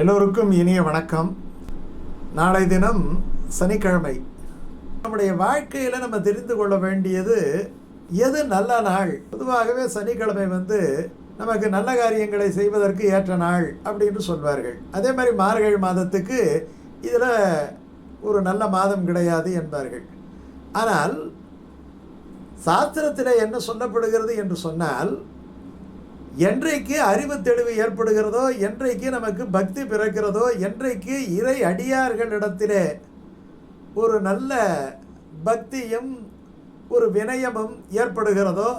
எல்லோருக்கும் இனிய வணக்கம். நாளை தினம் சனிக்கிழமை. நம்முடைய வாழ்க்கையில் நம்ம தெரிந்து கொள்ள வேண்டியது எது நல்ல நாள்? பொதுவாகவே சனிக்கிழமை வந்து நமக்கு நல்ல காரியங்களை செய்வதற்கு ஏற்ற நாள் அப்படின்னு சொல்வார்கள். அதே மாதிரி மார்கழி மாதத்துக்கு இதில் ஒரு நல்ல மாதம் கிடையாது என்பார்கள். ஆனால் சாஸ்திரத்தில் என்ன சொல்லப்படுகிறது என்று சொன்னால் என்றைக்கு அறிவு தெளிவு ஏற்படுகிறதோ என்றைக்கு நமக்கு பக்தி பிறக்கிறதோ என்றைக்கு இறை அடியார்களிடத்திலே ஒரு நல்ல பக்தியும் ஒரு வினயமும் ஏற்படுகிறதோ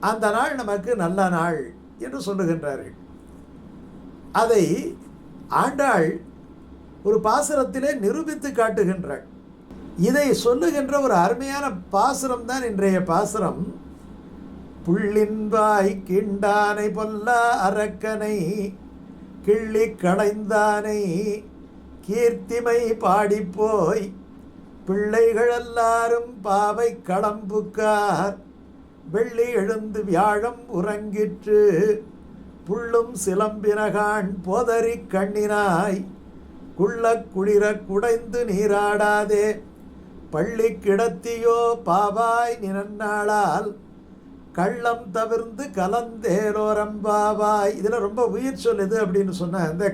அந்த நாள் நமக்கு நல்ல நாள் என்று சொல்லுகின்றார்கள். அதை ஆண்டாள் ஒரு பாசுரத்திலே நிரூபித்து காட்டுகின்றாள். இதை சொல்லுகின்ற ஒரு அருமையான பாசுரம் தான் இன்றைய பாசுரம். புள்ளின்பாய் கிண்டானை பொல்லா அரக்கனை கிள்ளி களைந்தானை கீர்த்திமை பாடிப்போய் பிள்ளைகள் எல்லாரும் பாவை களம்புக்கார் வெள்ளி எழுந்து வியாழம் உறங்கிற்று புள்ளும் சிலம்பினகான் போதறி கண்ணினாய். குள்ள குளிர குடைந்து நீராடாதே பள்ளி கிடத்தியோ பாவாய் நினன்னாளால் கள்ளம் தவிர்ந்து கலந்தேரோரம்பாவாய் இதில் ரொம்ப உயிர் சொல் எது அப்படின்னு சொன்னால் இந்த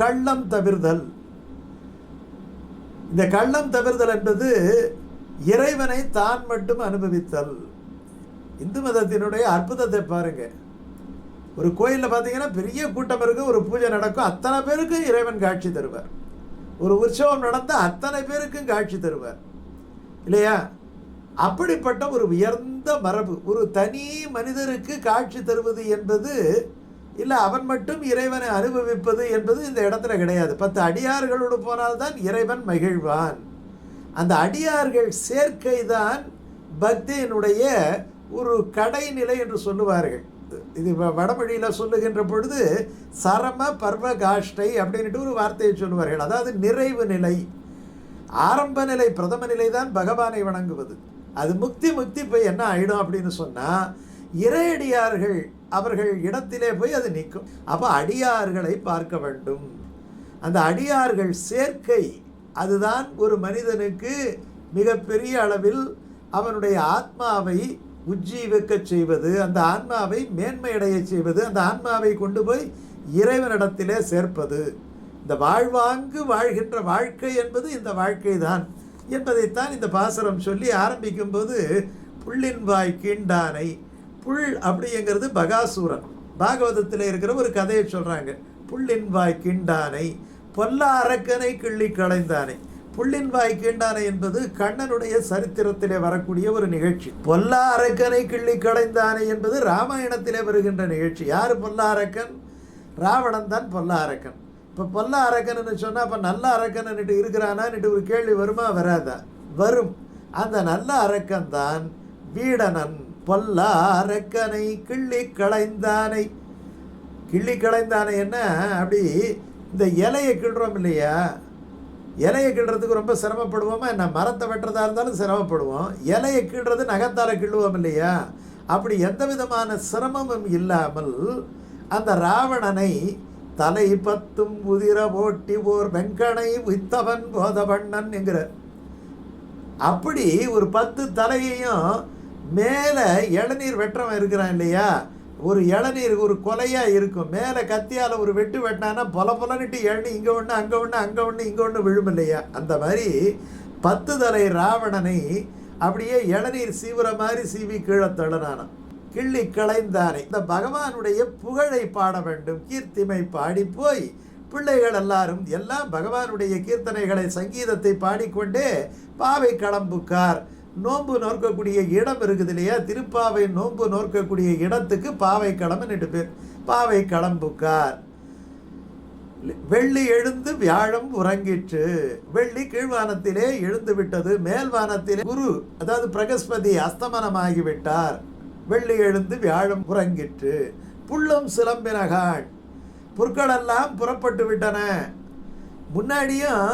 கள்ளம் தவிர்தல். இந்த கள்ளம் தவிர்தல் என்பது இறைவனை தான் மட்டும் அனுபவித்தல். இந்து மதத்தினுடைய அற்புதத்தை பாருங்கள் ஒரு கோயிலில் பார்த்தீங்கன்னா பெரிய கூட்டம் இருக்குது ஒரு பூஜை நடக்கும் அத்தனை பேருக்கும் இறைவன் காட்சி தருவார். ஒரு உற்சவம் நடந்தால் அத்தனை பேருக்கும் காட்சி தருவார். இல்லையா? அப்படிப்பட்ட ஒரு உயர்ந்த மரபு. ஒரு தனி மனிதருக்கு காட்சி தருவது என்பது இல்லை அவன் மட்டும் இறைவனை அனுபவிப்பது என்பது இந்த இடத்துல கிடையாது. பத்து அடியார்களோடு போனால்தான் இறைவன் மகிழ்வான். அந்த அடியார்கள் சேர்க்கை தான் பக்தியினுடைய ஒரு கடைநிலை என்று சொல்லுவார்கள். இது வ- வடமொழியில் சொல்லுகின்ற பொழுது சரம பர்வ காஷ்டை அப்படின்ட்டு ஒரு வார்த்தையை சொல்லுவார்கள். அதாவது நிறைவு நிலை. ஆரம்ப நிலை பிரதம நிலை தான் பகவானை வணங்குவது. அது முக்தி முக்தி போய் என்ன ஆயிடும் அப்படின்னு சொன்னால் இறையடியார்கள் அவர்கள் இடத்திலே போய் அது நிற்கும் அப்போ அடியார்களை பார்க்க வேண்டும். அந்த அடியார்கள் சேர்க்கை அதுதான் ஒரு மனிதனுக்கு மிகப்பெரிய அளவில் அவனுடைய ஆத்மாவை உஜ்ஜீவிக்க செய்வது அந்த ஆன்மாவை மேன்மையடைய செய்வது அந்த ஆன்மாவை கொண்டு போய் இறைவனிடத்திலே சேர்ப்பது. இந்த வாழ்வாங்கு வாழ்கின்ற வாழ்க்கை என்பது இந்த வாழ்க்கை தான் என்பதைத்தான் இந்த பாசுரம் சொல்லி ஆரம்பிக்கும்போது புள்ளின் வாய் கீண்டானை. புல் அப்படிங்கிறது பகாசூரன். பாகவதத்தில் இருக்கிற ஒரு கதையை சொல்கிறாங்க புள்ளின் வாய் கீண்டானை. பொல்லா அரக்கனை கிள்ளி களைந்தானை. புள்ளின் வாய் கீண்டானை என்பது கண்ணனுடைய சரித்திரத்திலே வரக்கூடிய ஒரு நிகழ்ச்சி. பொல்லா அரக்கனை கிள்ளி களைந்தானை என்பது ராமாயணத்திலே வருகின்ற நிகழ்ச்சி. யார் பொல்லா அரக்கன் ராவணன் தான் பொல்லா அரக்கன் இப்போ பொல்லா அரக்கன்னு சொன்னால் அப்போ நல்ல அரக்கன்னுட்டு இருக்கிறானான்னுட்டு ஒரு கேள்வி வருமா? வராதா? வரும். அந்த நல்ல அரக்கன் தான் வீடனன். பொல்லா அரக்கனை கிள்ளி களைந்தானை. கிள்ளி களைந்தானை என்ன? அப்படி இந்த இலையை கிள்றோம் இல்லையா? இலையை கிள்றதுக்கு ரொம்ப சிரமப்படுவோமா? என்ன மரத்தை வெட்டுறதா இருந்தாலும் சிரமப்படுவோம். இலையை கிள்றது நகத்தால் கிள்ளுவோம் இல்லையா? அப்படி எந்த விதமான சிரமமும் இல்லாமல் அந்த ராவணனை தலை பத்தும் உதிர ஓட்டி ஓர் வெங்கனை வித்தவன் போதவண்ணன் என்கிற. அப்படி ஒரு பத்து தலையையும் மேலே இளநீர் வெட்டுறவன் இருக்கிறான் இல்லையா? ஒரு இளநீர் ஒரு கொலையாக இருக்கும். மேலே கத்தியால் ஒரு வெட்டு வெட்டினானா பொல பொலன்னுட்டு இளநி இங்கே ஒன்று அங்கே ஒன்று அங்கே ஒன்று இங்கே ஒன்று விழும் இல்லையா? அந்த மாதிரி பத்து தலை ராவணனை அப்படியே இளநீர் சீவுற மாதிரி சீவி கீழே தள்ளுனானாம் கிள்ளி களைந்தானே இந்த பகவானுடைய புகழை பாட வேண்டும். கீர்த்திமை பாடி போய் பிள்ளைகள் எல்லாரும் எல்லாம் பகவானுடைய கீர்த்தனைகளை சங்கீதத்தை பாடிக்கொண்டே பாவை களம்புக்கார். நோன்பு நோக்கக்கூடிய இடம் இருக்குது இல்லையா? திருப்பாவை நோன்பு நோக்கக்கூடிய இடத்துக்கு பாவை களம்னு பேர். பாவை களம்புக்கார். வெள்ளி எழுந்து வியாழம் உறங்கிற்று. வெள்ளி கீழ்வானத்திலே எழுந்து விட்டது. மேல்வானத்திலே குரு அதாவது பிரகஸ்பதி அஸ்தமனமாகிவிட்டார். வெள்ளி எழுந்து வியாழம் புறங்கிற்று புல்லும் சிலம்பினகான் புற்களெல்லாம் புறப்பட்டு விட்டன. முன்னாடியும்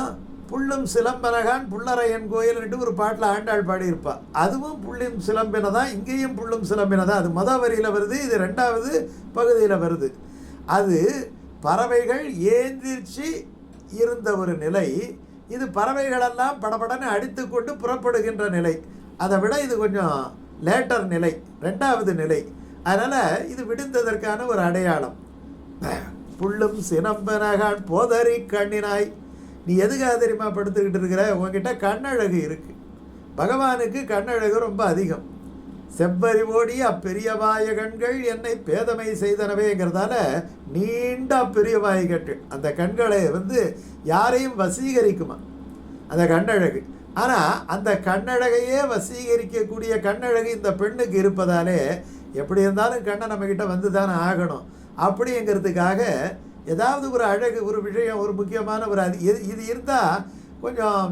புல்லும் சிலம்பனகான் புள்ளரையன் கோயில்னுட்டு ஒரு பாட்டில் ஆண்டாள் பாடியிருப்பா. அதுவும் புள்ளும் சிலம்பின தான் இங்கேயும் புல்லும் சிலம்பின தான் அது மொதல் வரியில் வருது இது ரெண்டாவது பகுதியில் வருது. அது பறவைகள் ஏந்திரிச்சு இருந்த ஒரு நிலை. இது பறவைகளெல்லாம் படபடன்னு அடித்துக்கொண்டு புறப்படுகின்ற நிலை. அதை விட இது கொஞ்சம் லேட்டர் நிலை ரெண்டாவது நிலை. அதனால் இது விடுந்ததற்கான ஒரு அடையாளம். புல்லும் சினம்பனகான் போதறி கண்ணினாய். நீ எதுக்காக தெரியுமா படுத்துக்கிட்டு இருக்கிற? உங்ககிட்ட கண்ணழகு இருக்குது பகவானுக்கு கண்ணழகு ரொம்ப அதிகம். செவ்வறிவோடி அப்பெரியவாய கண்கள் என்னை பேதமை செய்தனவேங்கிறதால நீண்ட அப்பெரியவாய கண்கள் அந்த கண்களை வந்து யாரையும் வசீகரிக்குமா? அந்த கண்ணழகு. ஆனால் அந்த கண்ணழகையே வசீகரிக்கக்கூடிய கண்ணழகு இந்த பெண்ணுக்கு இருப்பதாலே எப்படி இருந்தாலும் கண்ணை நம்மக்கிட்ட வந்து தானே ஆகணும். அப்படிங்கிறதுக்காக ஏதாவது ஒரு அழகு ஒரு விஷயம் ஒரு முக்கியமான ஒரு அது இது இது இருந்தால் கொஞ்சம்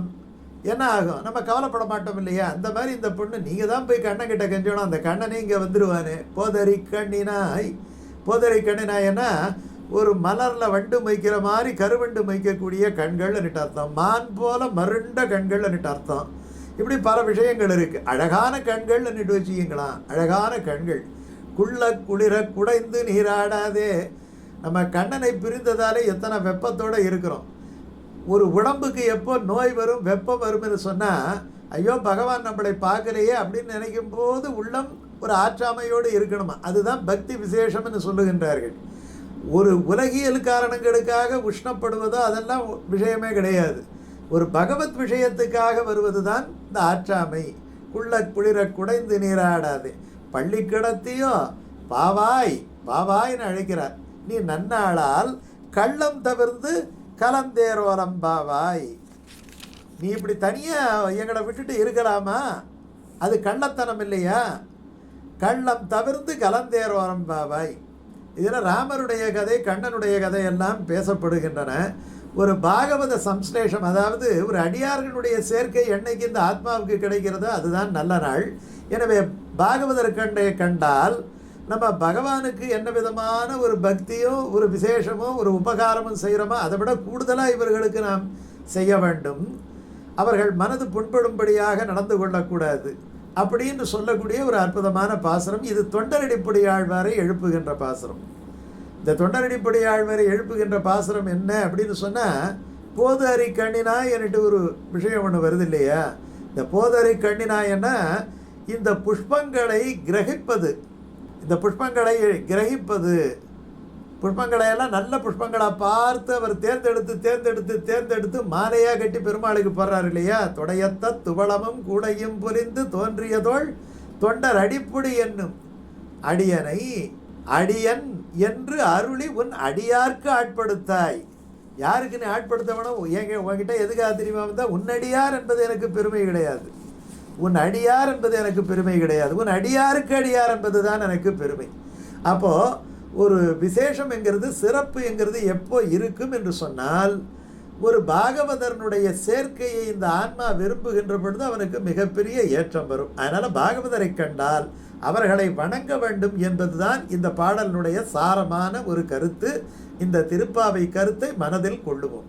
என்ன ஆகும்? நம்ம கவலைப்பட மாட்டோம் இல்லையா? அந்த மாதிரி இந்த பொண்ணு நீங்கள் தான் போய் கண்ணன் கிட்ட கெஞ்சணும். அந்த கண்ணனே இங்கே வந்துடுவானே போதறி கண்ணினாய். போதரி கண்ணினாய்னா ஒரு மலரில் வண்டு மொய்க்கிற மாதிரி கருவண்டு மொய்க்கக்கூடிய கண்கள்னுட்டு அர்த்தம். மான் போல மருண்ட கண்கள்னுட்டு அர்த்தம். இப்படி பல விஷயங்கள் இருக்குது அழகான கண்கள்னுட்டு வச்சுக்கிங்களா? அழகான கண்கள். குள்ள குளிர குடைந்து நீராடாதே. நம்ம கண்ணனை பிரிந்ததாலே எத்தனை வெப்பத்தோடு இருக்கிறோம். ஒரு உடம்புக்கு எப்போ நோய் வரும் வெப்பம் வரும்னு சொன்னால் ஐயோ பகவான் நம்மளை பார்க்கலையே அப்படின்னு நினைக்கும் போது உள்ளம் ஒரு ஆற்றாமையோடு இருக்கணுமா? அதுதான் பக்தி விசேஷம்னு சொல்லுகின்றார்கள். ஒரு உலகியல் காரணங்களுக்காக உஷ்ணப்படுவதோ அதெல்லாம் விஷயமே கிடையாது. ஒரு பகவத் விஷயத்துக்காக வருவது தான் இந்த ஆற்றாமை. குள்ள குளிர குடைந்து நீராடாது. பள்ளி கிடத்தியோ பாவாய் பாவாய்னு அழைக்கிறார். நீ நன்னாளால் கள்ளம் தவிர்த்து கலந்தேரோலம் பாவாய். நீ இப்படி தனியாக எங்களை விட்டுட்டு இருக்கலாமா? அது கள்ளத்தனம் இல்லையா? கள்ளம் தவிர்த்து கலந்தேரோரம் பாவாய். இதில் ராமருடைய கதை கண்ணனுடைய கதை எல்லாம் பேசப்படுகின்றன. ஒரு பாகவத சம்ஸ்லேஷம் அதாவது ஒரு அடியார்களுடைய சேர்க்கை என்னைக்கு இந்த ஆத்மாவுக்கு கிடைக்கிறதோ அதுதான் நல்ல நாள். எனவே பாகவதர் கண்டை கண்டால் நம்ம பகவானுக்கு என்ன விதமான ஒரு பக்தியோ ஒரு விசேஷமோ ஒரு உபகாரமும் செய்கிறோமோ அதை விட கூடுதலாக இவர்களுக்கு நாம் செய்ய வேண்டும். அவர்கள் மனது புண்படும்படியாக நடந்து கொள்ளக்கூடாது. அப்படின்னு சொல்லக்கூடிய ஒரு அற்புதமான பாசுரம். இது தொண்டரடிப்படி ஆழ்வாரை எழுப்புகின்ற பாசுரம். இந்த தொண்டரடிப்படி ஆழ்வாரை எழுப்புகின்ற பாசுரம் என்ன அப்படின்னு சொன்னால் போது அரி கண்ணினா என்னட்டு ஒரு விஷயம் ஒன்று வருது இல்லையா? இந்த போது கண்ணினா கண்ணினாயன்னா இந்த புஷ்பங்களை கிரகிப்பது. இந்த புஷ்பங்களை கிரகிப்பது. புஷ்பங்களை எல்லாம் நல்ல புஷ்பங்களாக பார்த்து அவர் தேர்ந்தெடுத்து தேர்ந்தெடுத்து தேர்ந்தெடுத்து மாலையாக கட்டி பெருமாளுக்கு போடுறார் இல்லையா? தொடையத்த துவளமும் கூடையும் புரிந்து தோன்றியதோள் தொண்டர் அடிப்புடி என்னும். அடியனை அடியன் என்று அருளி உன் அடியார்க்கு ஆட்படுத்தாய். யாருக்கு நீ ஆட்படுத்தவனும் எங்க உங்ககிட்ட எதுக்காக தெரியுமா வந்தால் உன்னடியார் என்பது எனக்கு பெருமை கிடையாது. உன் அடியார் என்பது எனக்கு பெருமை கிடையாது. உன் அடியாருக்கு அடியார் என்பது தான் எனக்கு பெருமை. அப்போது ஒரு விசேஷம் என்கிறது சிறப்பு என்கிறது எப்போ இருக்கும் என்று சொன்னால் ஒரு பாகவதனுடைய சேர்க்கையை இந்த ஆன்மா விரும்புகின்ற பொழுது அவனுக்கு மிகப்பெரிய ஏற்றம் வரும். அதனால் பாகவதரை கண்டால் அவர்களை வணங்க வேண்டும் என்பதுதான் இந்த பாடலினுடைய சாரமான ஒரு கருத்து. இந்த திருப்பாவை கருத்தை மனதில் கொள்ளுவோம்.